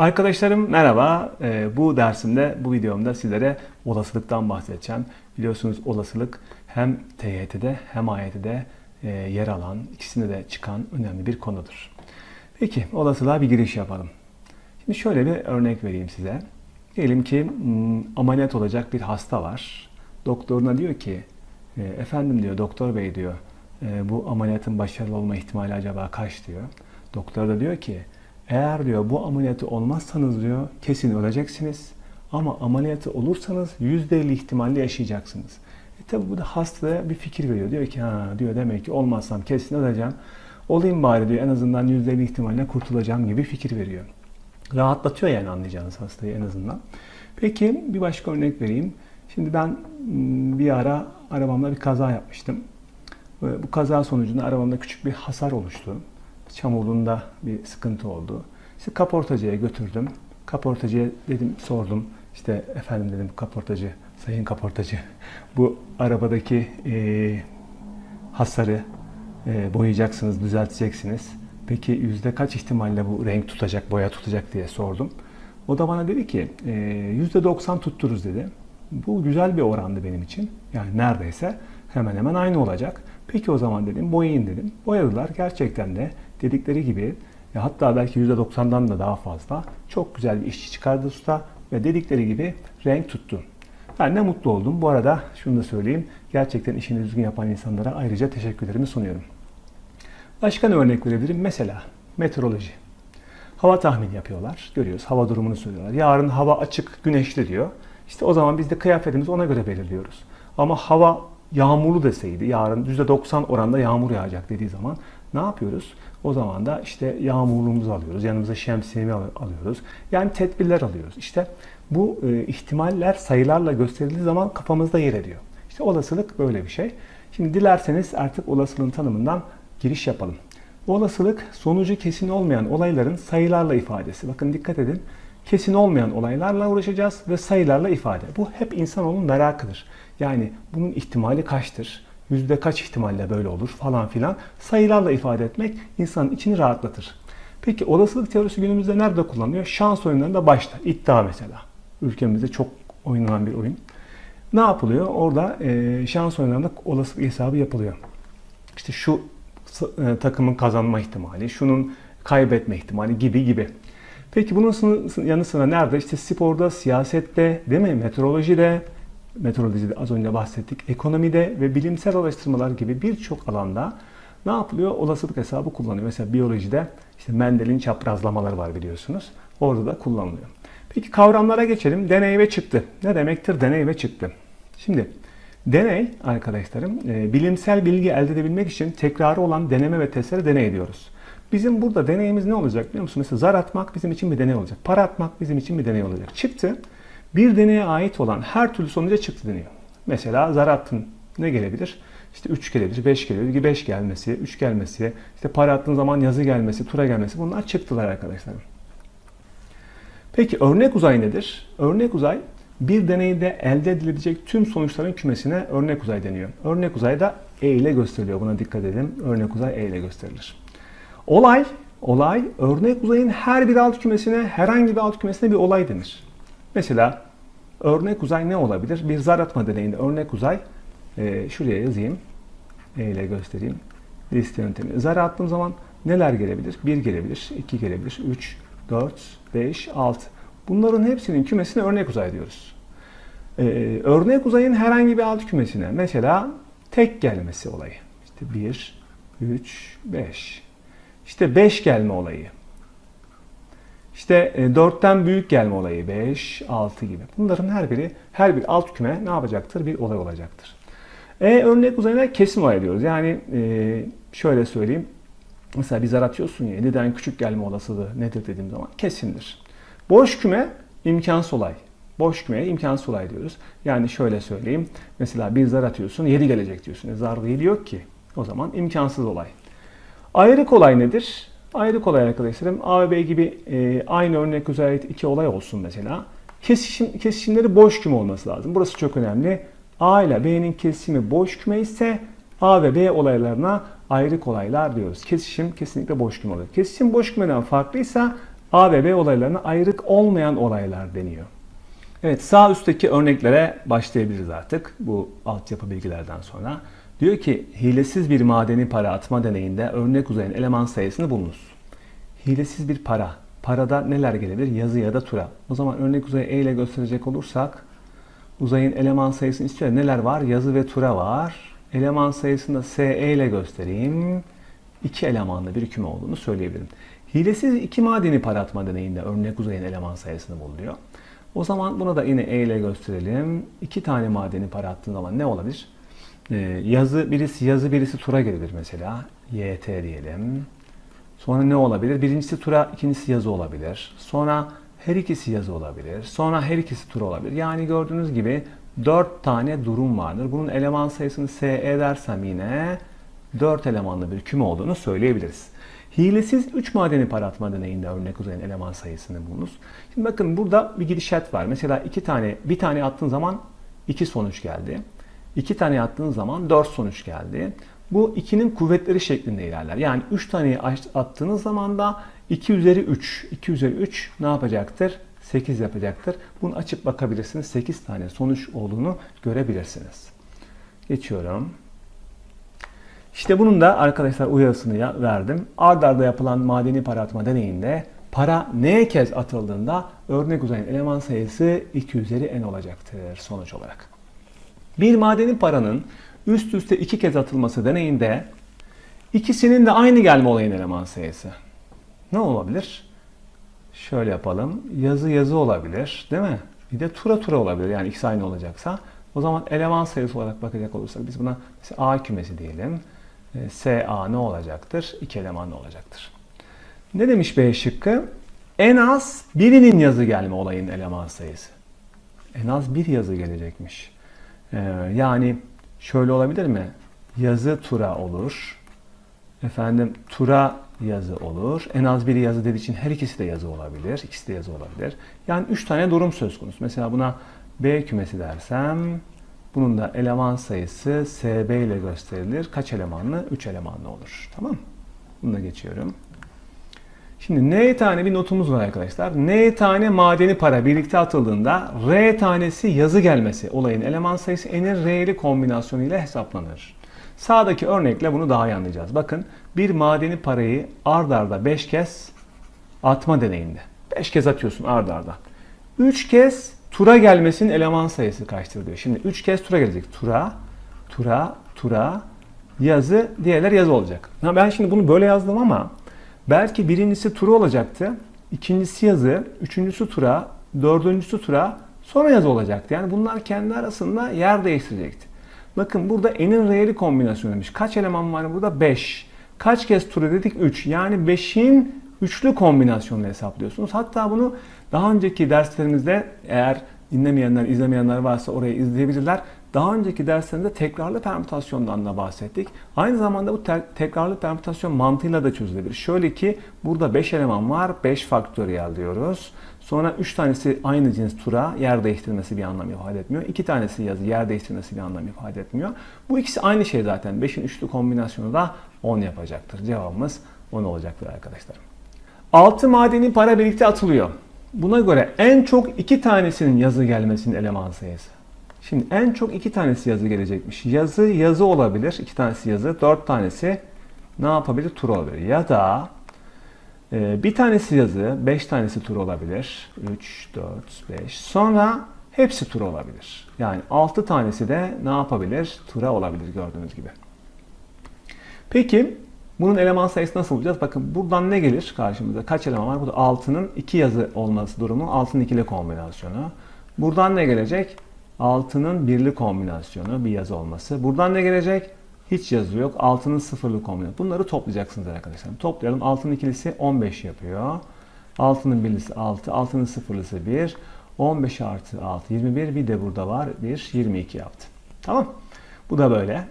Arkadaşlarım merhaba. Ee, bu dersimde, bu videomda sizlere olasılıktan bahsedeceğim. Biliyorsunuz olasılık hem TYT'de hem AYT'de e, yer alan, ikisinde de çıkan önemli bir konudur. Peki olasılığa bir giriş yapalım. Şimdi şöyle bir örnek vereyim size. Diyelim ki hmm, ameliyat olacak bir hasta var. Doktoruna diyor ki, e, efendim diyor doktor bey diyor, e, bu ameliyatın başarılı olma ihtimali acaba kaç diyor. Doktor da diyor ki, eğer diyor bu ameliyatı olmazsanız diyor kesin öleceksiniz. Ama ameliyatı olursanız %50 ihtimalle yaşayacaksınız. E tabi bu da hastaya bir fikir veriyor. Diyor ki ha diyor demek ki olmazsam kesin öleceğim. Olayım bari diyor en azından %50 ihtimalle kurtulacağım gibi fikir veriyor. Rahatlatıyor yani anlayacağınız hastayı en azından. Peki bir başka örnek vereyim. Şimdi ben m, bir ara arabamda bir kaza yapmıştım. Bu kaza sonucunda arabamda küçük bir hasar oluştu. Çamurluğunda bir sıkıntı oldu. İşte kaportacıya götürdüm. Kaportacıya dedim sordum. İşte efendim dedim kaportacı, sayın kaportacı bu arabadaki e, hasarı e, boyayacaksınız, düzelteceksiniz. Peki yüzde kaç ihtimalle bu renk tutacak, boya tutacak diye sordum. O da bana dedi ki e, yüzde 90 tuttururuz dedi. Bu güzel bir orandı benim için. Yani neredeyse hemen hemen aynı olacak. Peki o zaman dedim boyayın dedim. Boyadılar gerçekten de dedikleri gibi ya hatta belki %90'dan da daha fazla çok güzel bir işçi çıkardı usta ve dedikleri gibi renk tuttu. Ben de mutlu oldum. Bu arada şunu da söyleyeyim. Gerçekten işini düzgün yapan insanlara ayrıca teşekkürlerimi sunuyorum. Başka ne örnek verebilirim? Mesela meteoroloji. Hava tahmini yapıyorlar. Görüyoruz. Hava durumunu söylüyorlar. Yarın hava açık, güneşli diyor. İşte o zaman biz de kıyafetimizi ona göre belirliyoruz. Ama hava yağmurlu deseydi, yarın %90 oranda yağmur yağacak dediği zaman ne yapıyoruz? O zaman da işte yağmurluğumuzu alıyoruz, yanımıza şemsiyemi al- alıyoruz. Yani tedbirler alıyoruz. İşte bu e, ihtimaller sayılarla gösterildiği zaman kafamızda yer ediyor. İşte olasılık böyle bir şey. Şimdi dilerseniz artık olasılığın tanımından giriş yapalım. Olasılık sonucu kesin olmayan olayların sayılarla ifadesi. Bakın dikkat edin. Kesin olmayan olaylarla uğraşacağız ve sayılarla ifade. Bu hep insanoğlunun merakıdır. Yani bunun ihtimali kaçtır? Yüzde kaç ihtimalle böyle olur falan filan. Sayılarla ifade etmek insanın içini rahatlatır. Peki olasılık teorisi günümüzde nerede kullanılıyor? Şans oyunlarında başta. İddia mesela. Ülkemizde çok oynanan bir oyun. Ne yapılıyor? Orada e, şans oyunlarında olasılık hesabı yapılıyor. İşte şu e, takımın kazanma ihtimali, şunun kaybetme ihtimali gibi gibi. Peki bunun yanı sıra nerede? İşte sporda, siyasette, değil mi? Meteorolojide, meteorolojide az önce bahsettik, ekonomide ve bilimsel araştırmalar gibi birçok alanda ne yapılıyor? Olasılık hesabı kullanıyor. Mesela biyolojide işte Mendel'in çaprazlamaları var biliyorsunuz. Orada da kullanılıyor. Peki kavramlara geçelim. Deney ve çıktı. Ne demektir deney ve çıktı? Şimdi deney arkadaşlarım e, bilimsel bilgi elde edebilmek için tekrarı olan deneme ve testlere deney ediyoruz. Bizim burada deneyimiz ne olacak biliyor musun? Mesela zar atmak bizim için bir deney olacak. Para atmak bizim için bir deney olacak. Çıktı bir deneye ait olan her türlü sonuca çıktı deniyor. Mesela zar attın ne gelebilir? İşte 3 gelebilir, 5 gelebilir, 5 gelmesi, 3 gelmesi, işte para attığın zaman yazı gelmesi, tura gelmesi bunlar çıktılar arkadaşlarım. Peki örnek uzay nedir? Örnek uzay bir deneyde elde edilebilecek tüm sonuçların kümesine örnek uzay deniyor. Örnek uzay da E ile gösteriliyor. Buna dikkat edin. Örnek uzay E ile gösterilir. Olay, olay örnek uzayın her bir alt kümesine, herhangi bir alt kümesine bir olay denir. Mesela örnek uzay ne olabilir? Bir zar atma deneyinde örnek uzay, e, şuraya yazayım, E ile göstereyim. Liste yöntemi. Zar attığım zaman neler gelebilir? 1 gelebilir, 2 gelebilir, 3, 4, 5, 6. Bunların hepsinin kümesine örnek uzay diyoruz. Ee, örnek uzayın herhangi bir alt kümesine mesela tek gelmesi olayı. İşte 1, 3, 5. İşte 5 gelme olayı. İşte 4'ten büyük gelme olayı 5, 6 gibi. Bunların her biri, her bir alt küme ne yapacaktır? Bir olay olacaktır. E, örnek uzayına kesin olay diyoruz. Yani e, şöyle söyleyeyim. Mesela bir zar atıyorsun ya 7'den küçük gelme olasılığı nedir dediğim zaman kesindir. Boş küme imkansız olay. Boş kümeye imkansız olay diyoruz. Yani şöyle söyleyeyim. Mesela bir zar atıyorsun 7 gelecek diyorsun. E, zar değil yok ki. O zaman imkansız olay. Ayrık olay nedir? Ayrık olay arkadaşlarım A ve B gibi e, aynı örnek ait iki olay olsun mesela. Kesişim, kesişimleri boş küme olması lazım. Burası çok önemli. A ile B'nin kesişimi boş küme ise A ve B olaylarına ayrık olaylar diyoruz. Kesişim kesinlikle boş küme olur. Kesişim boş kümeden farklıysa A ve B olaylarına ayrık olmayan olaylar deniyor. Evet sağ üstteki örneklere başlayabiliriz artık bu altyapı bilgilerden sonra. Diyor ki hilesiz bir madeni para atma deneyinde örnek uzayan eleman sayısını bulunuz. Hilesiz bir para. Parada neler gelebilir? Yazı ya da tura. O zaman örnek uzayı E ile gösterecek olursak uzayın eleman sayısını istiyor. Neler var? Yazı ve tura var. Eleman sayısını da SE ile göstereyim. İki elemanlı bir küme olduğunu söyleyebilirim. Hilesiz iki madeni para atma deneyinde örnek uzayın eleman sayısını buluyor. O zaman buna da yine E ile gösterelim. İki tane madeni para attığın zaman ne olabilir? Ee, yazı birisi yazı birisi tura gelebilir mesela. YT diyelim. Sonra ne olabilir? Birincisi tura, ikincisi yazı olabilir. Sonra her ikisi yazı olabilir. Sonra her ikisi tura olabilir. Yani gördüğünüz gibi 4 tane durum vardır. Bunun eleman sayısını SE dersem yine 4 elemanlı bir küme olduğunu söyleyebiliriz. Hilesiz 3 madeni para atma deneyinde örnek uzayan eleman sayısını bulunuz. Şimdi bakın burada bir gidişat var. Mesela iki tane, bir tane attığın zaman 2 sonuç geldi. 2 tane attığın zaman 4 sonuç geldi. Bu 2'nin kuvvetleri şeklinde ilerler. Yani 3 taneyi attığınız zaman da 2 üzeri 3. 2 üzeri 3 ne yapacaktır? 8 yapacaktır. Bunu açıp bakabilirsiniz. 8 tane sonuç olduğunu görebilirsiniz. Geçiyorum. İşte bunun da arkadaşlar uyarısını ya- verdim. Ard arda yapılan madeni para atma deneyinde para neye kez atıldığında örnek uzayan eleman sayısı 2 üzeri n olacaktır sonuç olarak. Bir madeni paranın üst üste iki kez atılması deneyinde ikisinin de aynı gelme olayın eleman sayısı. Ne olabilir? Şöyle yapalım. Yazı yazı olabilir değil mi? Bir de tura tura olabilir yani ikisi aynı olacaksa. O zaman eleman sayısı olarak bakacak olursak biz buna A kümesi diyelim. E, SA ne olacaktır? İki elemanlı olacaktır. Ne demiş B şıkkı? En az birinin yazı gelme olayın eleman sayısı. En az bir yazı gelecekmiş. Ee, yani şöyle olabilir mi? Yazı tura olur. Efendim tura yazı olur. En az biri yazı dediği için her ikisi de yazı olabilir. İkisi de yazı olabilir. Yani üç tane durum söz konusu. Mesela buna B kümesi dersem bunun da eleman sayısı SB ile gösterilir. Kaç elemanlı? 3 elemanlı olur. Tamam Bunu da geçiyorum. Şimdi N tane bir notumuz var arkadaşlar. N tane madeni para birlikte atıldığında R tanesi yazı gelmesi olayın eleman sayısı N'in R'li kombinasyonu ile hesaplanır. Sağdaki örnekle bunu daha iyi anlayacağız. Bakın bir madeni parayı ard arda 5 kez atma deneyinde. 5 kez atıyorsun ard arda. 3 kez tura gelmesinin eleman sayısı kaçtır diyor. Şimdi 3 kez tura gelecek. Tura, tura, tura, yazı, diğerler yazı olacak. Ben şimdi bunu böyle yazdım ama belki birincisi tura olacaktı. ikincisi yazı, üçüncüsü tura, dördüncüsü tura, sonra yazı olacaktı. Yani bunlar kendi arasında yer değiştirecekti. Bakın burada n'in r'li kombinasyonuymuş. Kaç eleman var burada? 5. Kaç kez tura dedik? 3. Yani 5'in üçlü kombinasyonunu hesaplıyorsunuz. Hatta bunu daha önceki derslerimizde eğer dinlemeyenler, izlemeyenler varsa oraya izleyebilirler. Daha önceki derslerimizde tekrarlı permütasyondan da bahsettik. Aynı zamanda bu te- tekrarlı permütasyon mantığıyla da çözülebilir. Şöyle ki burada 5 eleman var, 5 faktöriyel diyoruz. Sonra 3 tanesi aynı cins tura, yer değiştirmesi bir anlam ifade etmiyor. 2 tanesi yazı, yer değiştirmesi bir anlam ifade etmiyor. Bu ikisi aynı şey zaten. 5'in üçlü kombinasyonu da 10 yapacaktır. Cevabımız 10 olacaktır arkadaşlar. 6 madeni para birlikte atılıyor. Buna göre en çok 2 tanesinin yazı gelmesinin eleman sayısı. Şimdi en çok 2 tanesi yazı gelecekmiş. Yazı yazı olabilir. 2 tanesi yazı. 4 tanesi ne yapabilir? Tur olabilir. Ya da ee, bir tanesi yazı, beş tanesi tur olabilir. 3, 4, 5. Sonra hepsi tur olabilir. Yani 6 tanesi de ne yapabilir? Tura olabilir gördüğünüz gibi. Peki bunun eleman sayısı nasıl bulacağız? Bakın buradan ne gelir karşımıza? Kaç eleman var? Burada 6'nın 2 yazı olması durumu 6'nın ikili kombinasyonu. Buradan ne gelecek? 6'nın birli kombinasyonu bir yazı olması. Buradan ne gelecek? Hiç yazı yok. 6'nın sıfırlı kombinasyonu. Bunları toplayacaksınız arkadaşlar. Toplayalım. 6'nın ikilisi 15 yapıyor. 6'nın birlisi 6. 6'nın sıfırlısı 1. 15 artı 6 21. Bir de burada var. 1 22 yaptı. Tamam. Bu da böyle.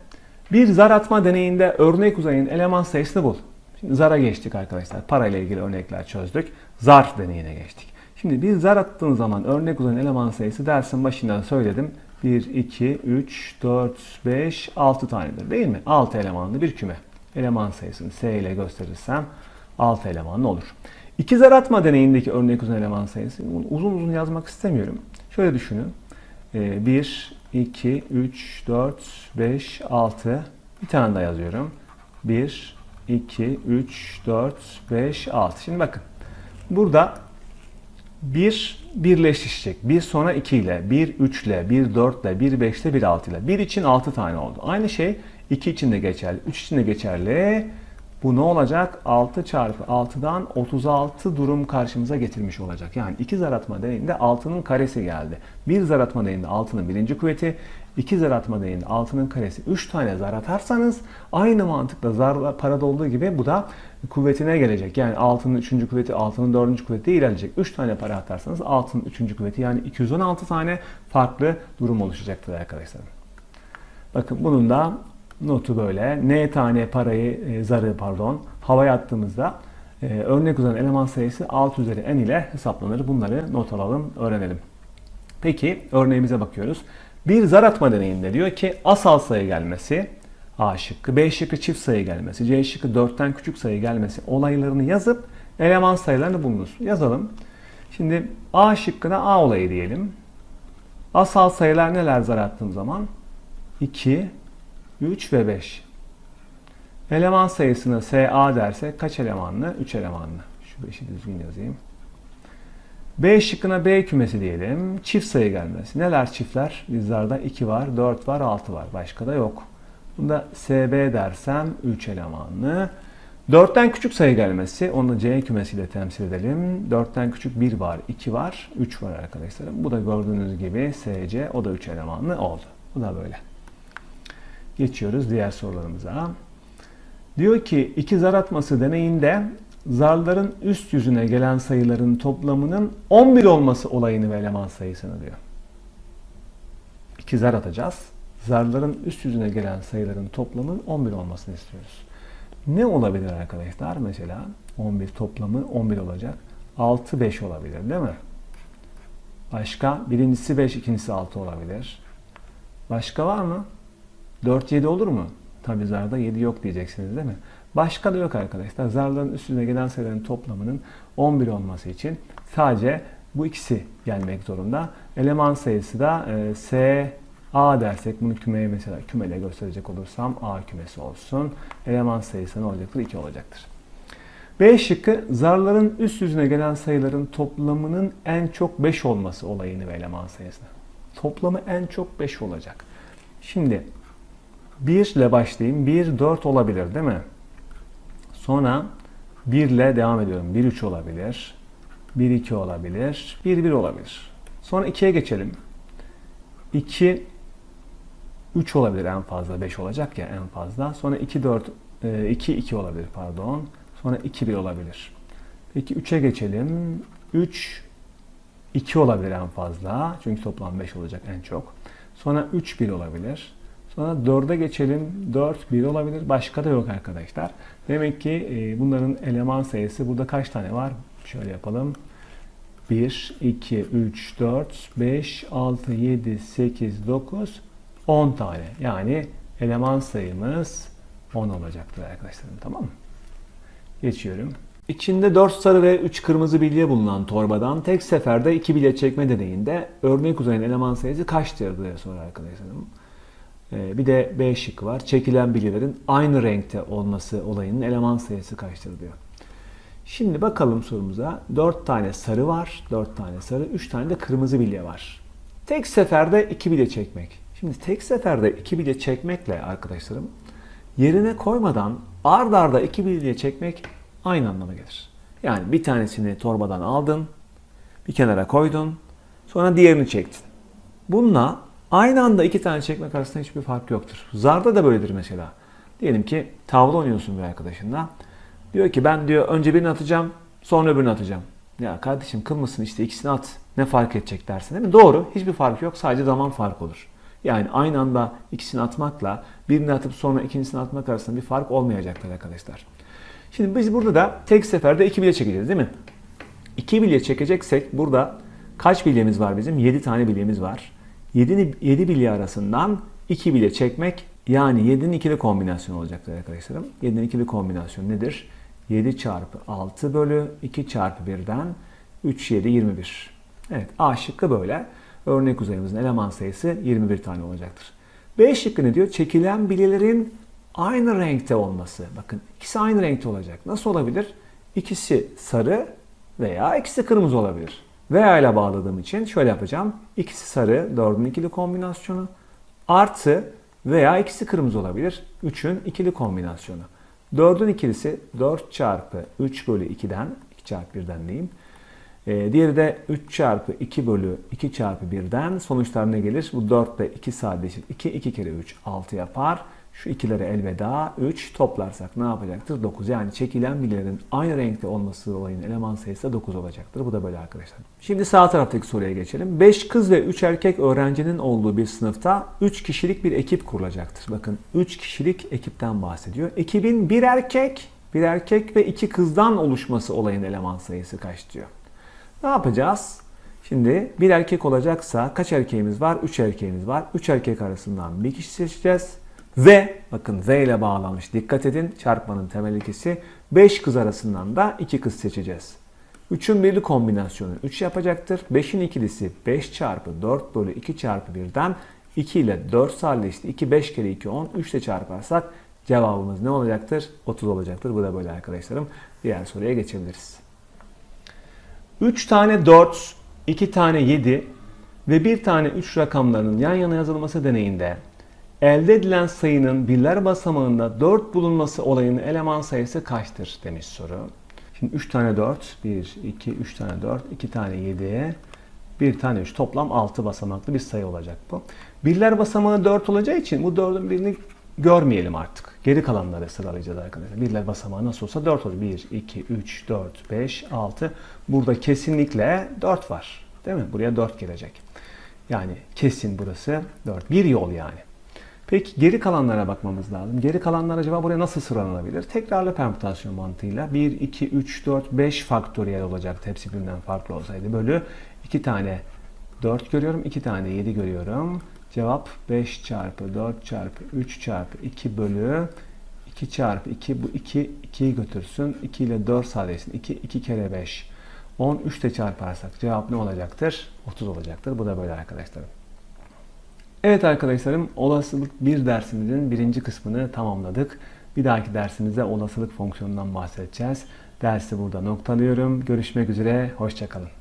Bir zar atma deneyinde örnek uzayın eleman sayısını bul. Şimdi zara geçtik arkadaşlar. Parayla ilgili örnekler çözdük. Zar deneyine geçtik. Şimdi bir zar attığın zaman örnek uzayın eleman sayısı dersin başından söyledim. 1, 2, 3, 4, 5, 6 tanedir değil mi? 6 elemanlı bir küme. Eleman sayısını S ile gösterirsem 6 elemanlı olur. İki zar atma deneyindeki örnek uzun eleman sayısı. Bunu uzun uzun yazmak istemiyorum. Şöyle düşünün. 1, 2, 3, 4, 5, 6. Bir tane daha yazıyorum. 1, 2, 3, 4, 5, 6. Şimdi bakın. Burada 1 birleşecek. 1 sonra 2 ile, 1 3 ile, 1 4 ile, 1 5 ile, 1 6 ile. 1 için 6 tane oldu. Aynı şey 2 için de geçerli, 3 için de geçerli. Bu ne olacak? 6 çarpı 6'dan 36 durum karşımıza getirmiş olacak. Yani 2 zar atma deneyinde 6'nın karesi geldi. 1 zar atma deneyinde 6'nın birinci kuvveti, 2 zar atma deneyinde 6'nın karesi. 3 tane zar atarsanız aynı mantıkla zar parada olduğu gibi bu da kuvvetine gelecek. Yani 6'nın 3. kuvveti 6'nın 4. kuvveti ilerleyecek. 3 tane para atarsanız 6'nın 3. kuvveti yani 216 tane farklı durum oluşacaktır arkadaşlar. Bakın bunun da notu böyle. N tane parayı, e, zarı pardon, havaya attığımızda e, örnek uzanan eleman sayısı 6 üzeri n ile hesaplanır. Bunları not alalım, öğrenelim. Peki örneğimize bakıyoruz. Bir zar atma deneyinde diyor ki asal sayı gelmesi A şıkkı, B şıkkı çift sayı gelmesi, C şıkkı 4'ten küçük sayı gelmesi olaylarını yazıp eleman sayılarını bulunuz. Yazalım. Şimdi A şıkkına A olayı diyelim. Asal sayılar neler zar attığım zaman? 2, 3 ve 5. Eleman sayısını SA derse kaç elemanlı? 3 elemanlı. Şu 5'i düzgün yazayım. B şıkkına B kümesi diyelim. Çift sayı gelmesi. Neler çiftler? Bizlerde 2 var, 4 var, 6 var. Başka da yok. Bunda SB dersem 3 elemanlı. 4'ten küçük sayı gelmesi. Onu da C kümesiyle temsil edelim. 4'ten küçük 1 var, 2 var, 3 var arkadaşlarım. Bu da gördüğünüz gibi SC. O da 3 elemanlı oldu. Bu da böyle. Geçiyoruz diğer sorularımıza. Diyor ki iki zar atması deneyinde zarların üst yüzüne gelen sayıların toplamının 11 olması olayını ve eleman sayısını diyor. İki zar atacağız. Zarların üst yüzüne gelen sayıların toplamının 11 olmasını istiyoruz. Ne olabilir arkadaşlar? Mesela 11 toplamı 11 olacak. 6 5 olabilir değil mi? Başka birincisi 5, ikincisi 6 olabilir. Başka var mı? 4 7 olur mu? Tabi zarda 7 yok diyeceksiniz değil mi? Başka da yok arkadaşlar. Zarların üstüne gelen sayıların toplamının 11 olması için sadece bu ikisi gelmek zorunda. Eleman sayısı da e, S A dersek bunu kümeye mesela kümeyle gösterecek olursam A kümesi olsun. Eleman sayısı ne olacaktır? 2 olacaktır. B şıkkı zarların üst yüzüne gelen sayıların toplamının en çok 5 olması olayını ve eleman sayısını. Toplamı en çok 5 olacak. Şimdi 1 ile başlayayım. 1, 4 olabilir değil mi? Sonra 1 ile devam ediyorum. 1, 3 olabilir. 1, 2 olabilir. 1, 1 olabilir. Sonra 2'ye geçelim. 2, 3 olabilir en fazla. 5 olacak ya en fazla. Sonra 2, 4, 2, 2 olabilir pardon. Sonra 2, 1 olabilir. Peki 3'e geçelim. 3, 2 olabilir en fazla. Çünkü toplam 5 olacak en çok. Sonra 3, 1 olabilir. Sonra 4'e geçelim. 4, 1 olabilir. Başka da yok arkadaşlar. Demek ki e, bunların eleman sayısı burada kaç tane var? Şöyle yapalım. 1, 2, 3, 4, 5, 6, 7, 8, 9, 10 tane. Yani eleman sayımız 10 olacaktır arkadaşlarım. Tamam mı? Geçiyorum. İçinde 4 sarı ve 3 kırmızı bilye bulunan torbadan tek seferde 2 bilye çekme deneyinde örnek uzayan eleman sayısı kaçtır diye sorar arkadaşlarım. Ee, bir de B şıkkı var. Çekilen bilyelerin aynı renkte olması olayının eleman sayısı kaçtır diyor. Şimdi bakalım sorumuza. 4 tane sarı var. 4 tane sarı. 3 tane de kırmızı bilye var. Tek seferde 2 bilye çekmek. Şimdi tek seferde 2 bilye çekmekle arkadaşlarım yerine koymadan ard arda 2 bilye çekmek aynı anlama gelir. Yani bir tanesini torbadan aldın, bir kenara koydun, sonra diğerini çektin. Bununla Aynı anda iki tane çekmek arasında hiçbir fark yoktur. Zarda da böyledir mesela. Diyelim ki tavla oynuyorsun bir arkadaşınla. Diyor ki ben diyor önce birini atacağım sonra öbürünü atacağım. Ya kardeşim kılmasın işte ikisini at. Ne fark edecek dersin değil mi? Doğru. Hiçbir fark yok. Sadece zaman fark olur. Yani aynı anda ikisini atmakla birini atıp sonra ikincisini atmak arasında bir fark olmayacaktır arkadaşlar. Şimdi biz burada da tek seferde iki bilye çekeceğiz değil mi? İki bilye çekeceksek burada kaç bilyemiz var bizim? 7 tane bilyemiz var. 7, 7 bilye arasından 2 bilye çekmek yani 7'nin ikili kombinasyonu olacaktır arkadaşlarım. 7'nin ikili kombinasyonu nedir? 7 çarpı 6 bölü 2 çarpı 1'den 3, 7, 21. Evet A şıkkı böyle. Örnek uzayımızın eleman sayısı 21 tane olacaktır. B şıkkı ne diyor? Çekilen bilyelerin aynı renkte olması. Bakın ikisi aynı renkte olacak. Nasıl olabilir? İkisi sarı veya ikisi kırmızı olabilir. Veya ile bağladığım için şöyle yapacağım. İkisi sarı, 4'ün ikili kombinasyonu. Artı veya ikisi kırmızı olabilir. 3'ün ikili kombinasyonu. 4'ün ikilisi 4 çarpı 3 bölü 2'den, 2 çarpı 1'den diyeyim. Ee, diğeri de 3 çarpı 2 bölü 2 çarpı 1'den sonuçlar ne gelir? Bu 4 ile 2 sadeleşir. 2, 2 kere 3, 6 yapar. Şu ikilere elveda 3 toplarsak ne yapacaktır? 9. Yani çekilen bilyelerin aynı renkte olması olayın eleman sayısı da 9 olacaktır. Bu da böyle arkadaşlar. Şimdi sağ taraftaki soruya geçelim. 5 kız ve 3 erkek öğrencinin olduğu bir sınıfta 3 kişilik bir ekip kurulacaktır. Bakın 3 kişilik ekipten bahsediyor. Ekibin bir erkek, bir erkek ve 2 kızdan oluşması olayın eleman sayısı kaç diyor. Ne yapacağız? Şimdi bir erkek olacaksa kaç erkeğimiz var? 3 erkeğimiz var. 3 erkek arasından bir kişi seçeceğiz. Ve bakın V ile bağlanmış. Dikkat edin çarpmanın temel ikisi. 5 kız arasından da 2 kız seçeceğiz. 3'ün birli kombinasyonu 3 yapacaktır. 5'in ikilisi 5 çarpı 4 bölü 2 çarpı 1'den 2 ile 4 sadeleşti. 2 5 kere 2 10. 3 ile çarparsak cevabımız ne olacaktır? 30 olacaktır. Bu da böyle arkadaşlarım. Diğer soruya geçebiliriz. 3 tane 4, 2 tane 7 ve 1 tane 3 rakamlarının yan yana yazılması deneyinde elde edilen sayının birler basamağında 4 bulunması olayının eleman sayısı kaçtır demiş soru. Şimdi 3 tane 4, 1, 2, 3 tane 4, 2 tane 7, 1 tane 3 toplam 6 basamaklı bir sayı olacak bu. Birler basamağı 4 olacağı için bu 4'ün birini görmeyelim artık. Geri kalanları sıralayacağız arkadaşlar. Birler basamağı nasıl olsa 4 olur. 1, 2, 3, 4, 5, 6. Burada kesinlikle 4 var. Değil mi? Buraya 4 gelecek. Yani kesin burası 4. Bir yol yani. Peki geri kalanlara bakmamız lazım. Geri kalanlar acaba buraya nasıl sıralanabilir? Tekrarlı permütasyon mantığıyla 1, 2, 3, 4, 5 faktöriyel olacaktı. Hepsi birbirinden farklı olsaydı. Bölü 2 tane 4 görüyorum. 2 tane 7 görüyorum. Cevap 5 çarpı 4 çarpı 3 çarpı 2 bölü 2 çarpı 2 bu 2 2'yi götürsün. 2 ile 4 sadeleşsin. 2 2 kere 5. 10 3 ile çarparsak cevap ne olacaktır? 30 olacaktır. Bu da böyle arkadaşlarım. Evet arkadaşlarım olasılık 1 dersimizin birinci kısmını tamamladık. Bir dahaki dersimizde olasılık fonksiyonundan bahsedeceğiz. Dersi burada noktalıyorum. Görüşmek üzere. Hoşçakalın.